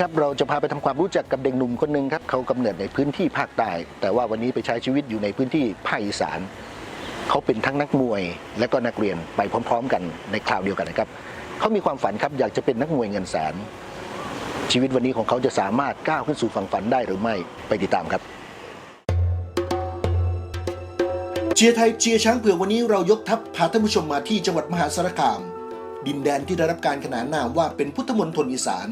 ครับเราจะพาไปทำความรู้จักกับเด็กหนุ่มคนหนึ่งครับเขากำเนิดในพื้นที่ภาคใต้แต่ว่าวันนี้ไปใช้ชีวิตอยู่ในพื้นที่ภาคอีสานเขาเป็นทั้งนักมวย และก็นักเรียนไปพร้อม ๆ กันในคราวเดียวกันนะครับเขามีความฝันครับอยากจะเป็นนักมวยเงินแสน ชีวิตวันนี้ของเขาจะสามารถก้าวขึ้นสู่ฝั่งฝันได้หรือไม่ไปติดตามครับเชียร์ไทยเชียร์ช้างเผือกวันนี้เรายกทัพพาท่านผู้ชมมาที่จังหวัดมหาสารคาม ดินแดนที่ได้รับการขนานนามว่าเป็นพุทธมณฑลอีสาน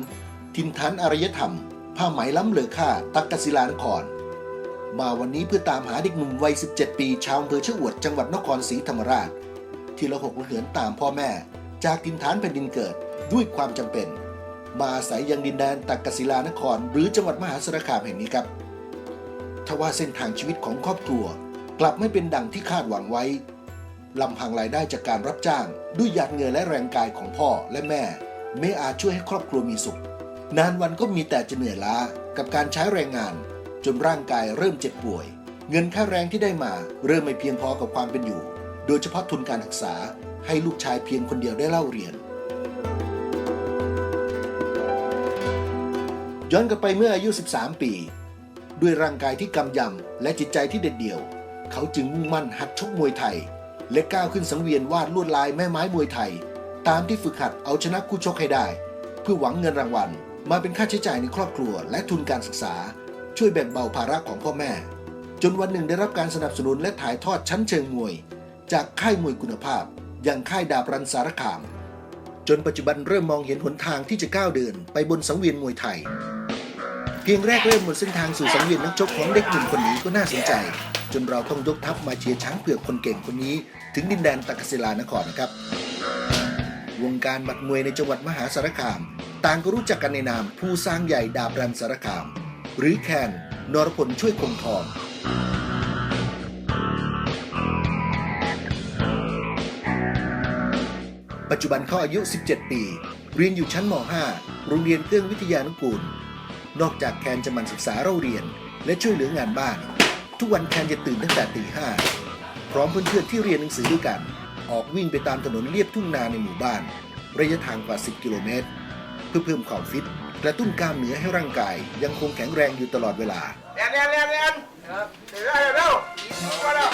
ทินฐานอารยธรรม ผ้าไหมล้ำเหลือค่า ตักกศิลานคร มาวันนี้เพื่อตามหาเด็กหนุ่มวัย 17 ปี ชาวอำเภอเชะอวดจังหวัดนครศรีธรรมราช ที่ละหกละเหินตามพ่อแม่ จากทินฐานแผ่นดินเกิดด้วยความจำเป็น มาอาศัยยังดินแดนตักกศิลานคร หรือจังหวัดมหาสารคามแห่งนี้ครับทว่าเส้นทางชีวิตของครอบครัว กลับไม่เป็นดังที่คาดหวังไว้ลำพังรายได้จากการรับจ้าง ด้วยหยาดเงื่อและแรงกายของพ่อและแม่ ไม่อาจช่วยให้ครอบครัวมีสุข นานวันก็มีแต่จะเหนื่อยล้ากับการใช้แรงงาน จนร่างกายเริ่มเจ็บป่วย เงินค่าแรงที่ได้มาเริ่มไม่เพียงพอกับความเป็นอยู่ โดยเฉพาะทุนการศึกษาให้ลูกชายเพียงคนเดียวได้เล่าเรียน ย้อนกลับไปเมื่ออายุ 13 ปี ด้วยร่างกายที่กำยำและจิตใจที่เด็ดเดี่ยว เขาจึงมุ่งมั่นหัดชกมวยไทย และก้าวขึ้นสังเวียนวาดลวดลายแม่ไม้มวยไทย ตามที่ฝึกหัดเอาชนะคู่ชกให้ได้ เพื่อหวังเงินรางวัล มาเป็นค่าใช้จ่ายในครอบครัวและทุนการศึกษา ช่วยแบ่งเบาภาระของพ่อแม่ จนวันหนึ่งได้รับการสนับสนุนและถ่ายทอดชั้นเชิงมวย จากค่ายมวยคุณภาพ อย่างค่ายดาบรันสารคาม จนปัจจุบันเริ่มมองเห็นหนทางที่จะก้าวเดินไปบนสังเวียนมวยไทย เพียงแรกเริ่มบนเส้นทางสู่สังเวียนนักชกของเด็กหนุ่มคนนี้ก็น่าสนใจ จนเราต้องยกทัพมาเชียร์ช้างเผือกคนเก่งคนนี้ ถึงดินแดนตักศิลานครนะครับ วงการหมัดมวยในจังหวัดมหาสารคาม ต่างก็รู้จักกันในนามผู้สร้างใหญ่ดาบรันสารคาม หรือแคนนรพลช่วยคงทองปัจจุบันเขาอายุ 17 ปี เรียนอยู่ชั้นม .5 โรงเรียนเครื่องวิทยานุกูล นอกจากแคนจะมันศึกษาเราเรียน และช่วยเหลืองานบ้าน ทุกวันแคนจะตื่นตั้งแต่ตีห้าพร้อมเพื่อนๆที่เรียนหนังสือด้วยกัน ออกวิ่งไปตามถนนเลียบทุ่งนาในหมู่บ้าน ระยะทางกว่า 10 กิโลเมตร เพื่อเพิ่มความฟิตกระตุ้นกล้ามเนื้อให้ร่างกาย ยังคงแข็งแรงอยู่ตลอดเวลา เรียนเรียนเรียนเรียนครับเร็วเร็วเร็ว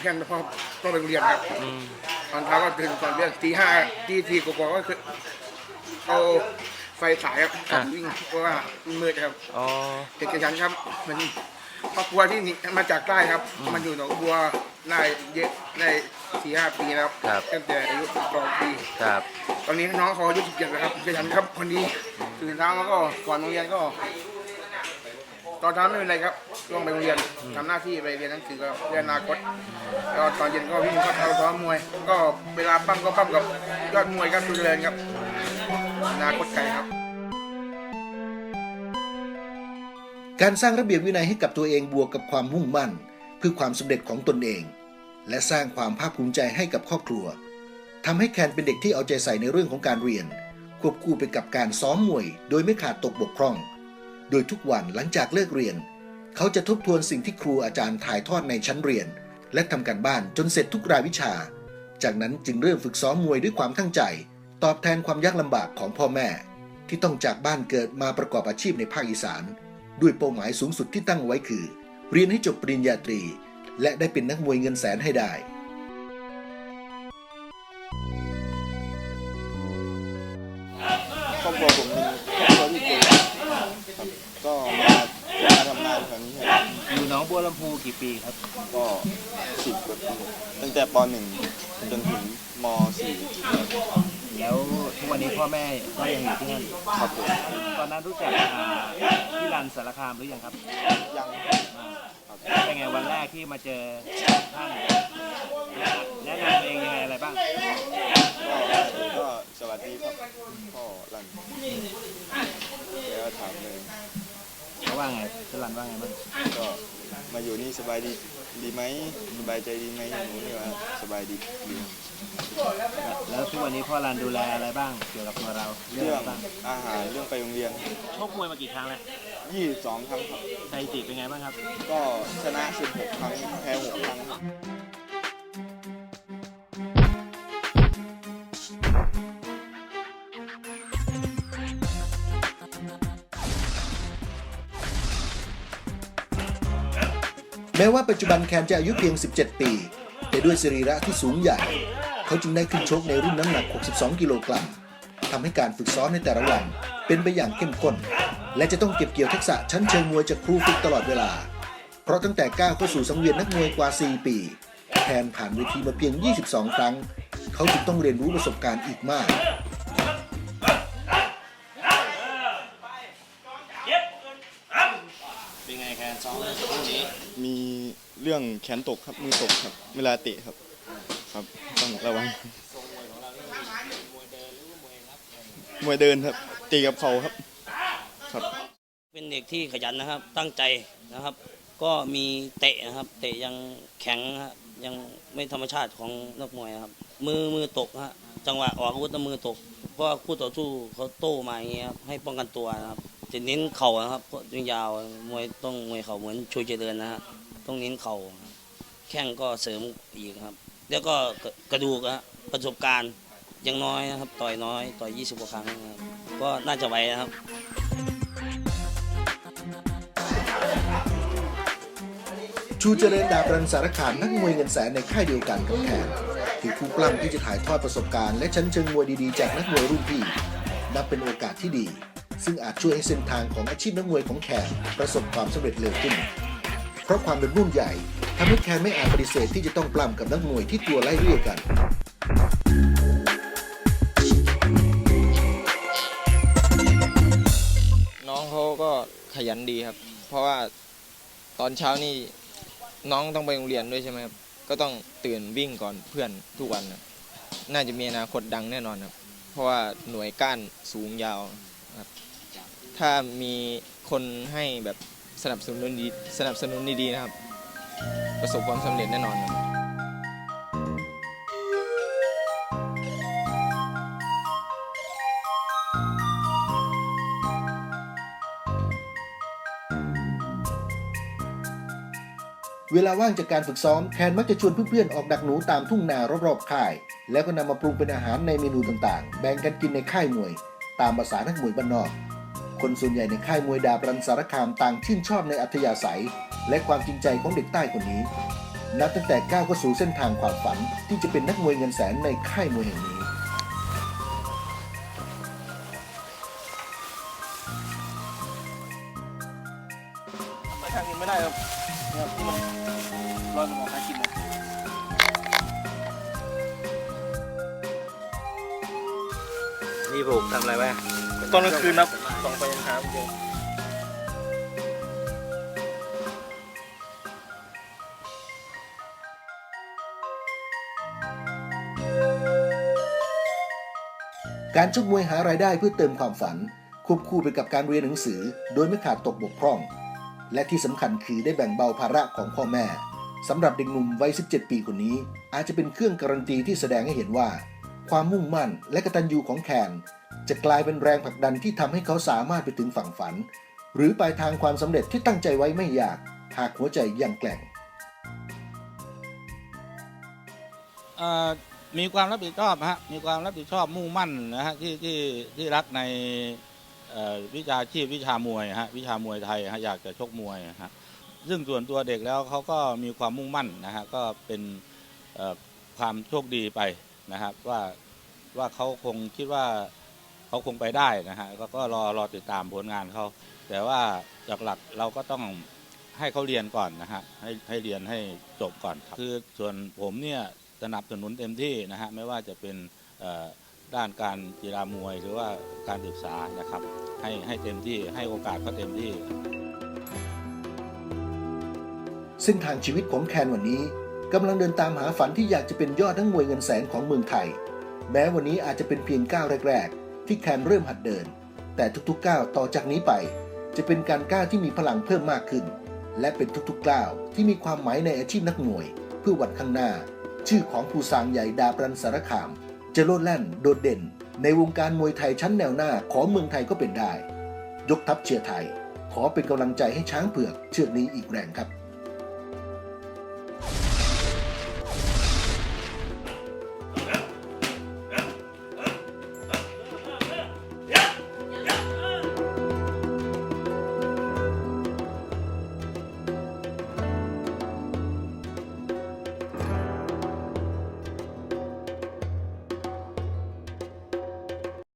เพียนเพราะต้องไปโรงเรียนครับอืมตอนเช้าก็ตื่นก่อนเรียนตีห้าตีสี่กว่าๆก็คือเอาไฟฉายครับขับวิ่งเพราะว่ามันมืดครับ อ๋อ เด็กขยันครับมันครอบครัวที่หนีมาจากใต้ครับ มันอยู่หนองบัวได้เยอะได้สี่ห้าปีแล้วตั้งแต่อายุสิบสองปี ครับ ตอนนี้น้องเขาอายุสิบเจ็ดแล้วครับขยันครับคนนี้ตื่นเช้ามาก็ก่อนโรงเรียนก็ ตอนเช้าไม่เป็นไรครับ ต้องไปโรงเรียนทำหน้าที่ไปเรียนหนังสือก็เรียนอนาคตแล้วตอนเย็นก็วิ่งเข้าเอาซ้อมมวย ก็เวลาปั้มก็ปั้มกับยอดมวยครับดูเริญครับอนาคตไกลครับ การสร้างระเบียบวินัยให้กับตัวเองบวกกับความมุ่งมั่น เพื่อความสำเร็จของตนเอง และสร้างความภาคภูมิใจให้กับครอบครัวทำให้แคนเป็นเด็กที่เอาใจใส่ในเรื่องของการเรียน ควบคู่ไปกับการซ้อมมวย โดยไม่ขาดตกบกพร่อง โดยทุกวันหลังจากเลิกเรียน เขาจะทบทวนสิ่งที่ครูอาจารย์ถ่ายทอดในชั้นเรียน และทำการบ้านจนเสร็จทุกรายวิชา จากนั้นจึงเริ่มฝึกซ้อมมวยด้วยความตั้งใจ ตอบแทนความยากลำบากของพ่อแม่ ที่ต้องจากบ้านเกิดมาประกอบอาชีพในภาคอีสาน ด้วยเป้าหมายสูงสุดที่ตั้งไว้คือ เรียนให้จบปริญญาตรี และได้เป็นนักมวยเงินแสนให้ได้ ลำพูกี่ปีครับ ก็สิบกว่าปีตั้งแต่ป .1 จนถึงม .4 แล้วทุกวันนี้พ่อพ่อแม่ก็ยังอยู่ที่นั่นครับผมตอนนั้นรู้จักอ่าพี่รันสารคามหรือยังครับยังอ่าเป็นไงวันแรกที่มาเจอท่านแนะนำตัวเองยังไงอะไรบ้าง ก็ก็สวัสดีครับพ่อรันแล้วถามเลยเขาว่าไงพี่รันว่าไงบ้าง ก็ มาอยู่นี่สบายดีดีไหมสบายใจดีไหมหนูนี่ว่าสบายดีดีแล้วทุกวันนี้พ่อรันดูแลอะไรบ้างเกี่ยวกับตัวเราเรื่องเรื่อะองไรบ้างอาหารเรื่องไปโรงเรียนชกมวยมากี่ครั้งแล้ว22ครั้งครับสถิติเป็นไงบ้างครับ ก็ชนะ16ครั้งแพ้6ครั้งครับ แม้ว่าปัจจุบันแคนจะอายุเพียง 17 ปี แต่ด้วยสรีระที่สูงใหญ่ เขาจึงได้ขึ้นชกในรุ่นน้ำหนัก 62 กิโลกรัมทำให้การฝึกซ้อมในแต่ละวันเป็นไปอย่างเข้มข้น และจะต้องเก็บเกี่ยวทักษะชั้นเชิงมวยจากครูฝึกตลอดเวลา เพราะตั้งแต่ก้าวเข้าสู่สังเวียนนักมวยกว่า 4 ปีแคนผ่านเวทีมาเพียง 22 ครั้ง เขาจึงต้องเรียนรู้ประสบการณ์อีกมาก รื่องแขนตกครับมือตกครับ เวลาเตะครับ ครับต้องระวังมวยเดินครับตีกับเขาครับครับ เป็นเด็กที่ขยันนะครับ ตั้งใจนะครับ ก็มีเตะนะครับ เตะยังแข็งครับยังไม่ธรรมชาติของนักมวยครับ มือมือตกฮะจังหวะออกอาวุธมือตกเพราะคู่ต่อสู้เขาโต้มาอย่างเงี้ยครับให้ป้องกันตัวนะครับจะเน้นเข่านะครับเพราะยาวมวยต้องมวยเข่าเหมือนชูเจริญนะฮะ ต้องเน้นเข่าแข้งก็เสริมอีกครับ แล้วก็กระดูกฮะประสบการณ์ยังน้อยนะครับ ต่อยน้อยต่อย 20 กว่าครั้งนะครับก็น่าจะไหวนะครับชูเจริญดาบรันสารคามนักมวยเงินแสนในค่ายเดียวกันกับแคนคือผู้ปล้ำที่จะถ่ายทอดประสบการณ์และชั้นเชิงมวยดีๆจากนักมวยรุ่นพี่นับเป็นโอกาสที่ดี ซึ่งอาจช่วยให้เส้นทางของอาชีพนักมวยของแคนประสบความสำเร็จเร็วขึ้น ราะความเป็นรุ่นใหญ่ทำให้แคนไม่อาจปฏิเสธที่จะต้องปล้ำกับนักมวยที่ตัวไล่เรียกกัน น้องเขาก็ขยันดีครับ เพราะว่าตอนเช้านี่น้องต้องไปโรงเรียนด้วยใช่ไหมครับ ก็ต้องตื่นวิ่งก่อนเพื่อนทุกวันนะน่าจะมีอนาคตดังแน่นอนครับ เพราะว่าหน่วยก้านสูงยาวครับ ถ้ามีคนให้แบบ สนับสนุนดีสนับสนุนดีๆนะครับ ประสบความสำเร็จแน่นอนครับเวลาว่างจากการฝึกซ้อมแคนมักจะชวนเพื่อนๆออกดักหนูตามทุ่งนารอบๆค่าย แล้วก็นำมาปรุงเป็นอาหารในเมนูต่างๆ แบ่งกันกินในค่ายมวย ตามภาษานักมวยบ้านนอก คนส่วนใหญ่ในค่ายมวยดาบรันสารคามต่างชื่นชอบในอัธยาศัย และความจริงใจของเด็กใต้คนนี้ นับตั้งแต่ก้าวเข้าสู่เส้นทางความฝันที่จะเป็นนักมวยเงินแสนในค่ายมวยแห่งนี้ไปทางนี้ไม่ได้ครับเนี่ยที่มันรอนสมองหากินนะนี่ผมทำอะไรไว้ตอนกลางคืนนะ สองไปยังหาไม่การชกมวยหารายได้เพื่อเติมความฝัน ควบคู่ไปกับการเรียนหนังสือ โดยไม่ขาดตกบกพร่อง และที่สำคัญคือได้แบ่งเบาภาระของพ่อแม่สำหรับเด็กหนุ่มวัย 17 ปีคนนี้ อาจจะเป็นเครื่องการันตีที่แสดงให้เห็นว่า ความมุ่งมั่นและกตัญญูของแคน จะกลายเป็นแรงผลักดันที่ทำให้เขาสามารถไปถึงฝั่งฝัน หรือปลายทางความสำเร็จที่ตั้งใจไว้ไม่ยาก หากหัวใจยังแกร่งมีความรับผิดชอบฮะมีความรับผิดชอบมุ่งมั่นนะฮะที่ที่ที่รักในวิชาชีพวิชามวยฮะวิชามวยไทยฮะอยากจะชกมวยฮะซึ่งส่วนตัวเด็กแล้วเขาก็มีความมุ่งมั่นนะฮะก็เป็นความโชคดีไปนะครับว่าว่าเขาคงคิดว่า เขาคงไปได้นะฮะก็ก็รอรอติดตามผลงานเขาแต่ว่าหลักๆเราก็ต้องให้เขาเรียนก่อนนะฮะให้ให้เรียนให้จบก่อนครับคือส่วนผมเนี่ยสนับสนุนเต็มที่นะฮะไม่ว่าจะเป็นด้านการกีฬามวยหรือว่าการศึกษานะครับให้ให้เต็มที่ให้โอกาสเขาเต็มที่ เส้นทางชีวิตของแคนวันนี้กำลังเดินตามหาฝันที่อยากจะเป็นยอดนักมวยเงินแสนของเมืองไทย แม้วันนี้อาจจะเป็นเพียงก้าวแรกๆ ที่แคนเริ่มหัดเดิน แต่ทุกๆก้าวต่อจากนี้ไป จะเป็นการก้าวที่มีพลังเพิ่มมากขึ้น และเป็นทุกๆก้าวที่มีความหมายในอาชีพนักมวย เพื่อวันข้างหน้า ชื่อของผู้สางใหญ่ดาบรันสารคาม จะโลดแล่นโดดเด่น ในวงการมวยไทยชั้นแนวหน้าของเมืองไทยก็เป็นได้ ยกทัพเชียร์ไทย ขอเป็นกำลังใจให้ช้างเผือกเชือกนี้อีกแรงครับ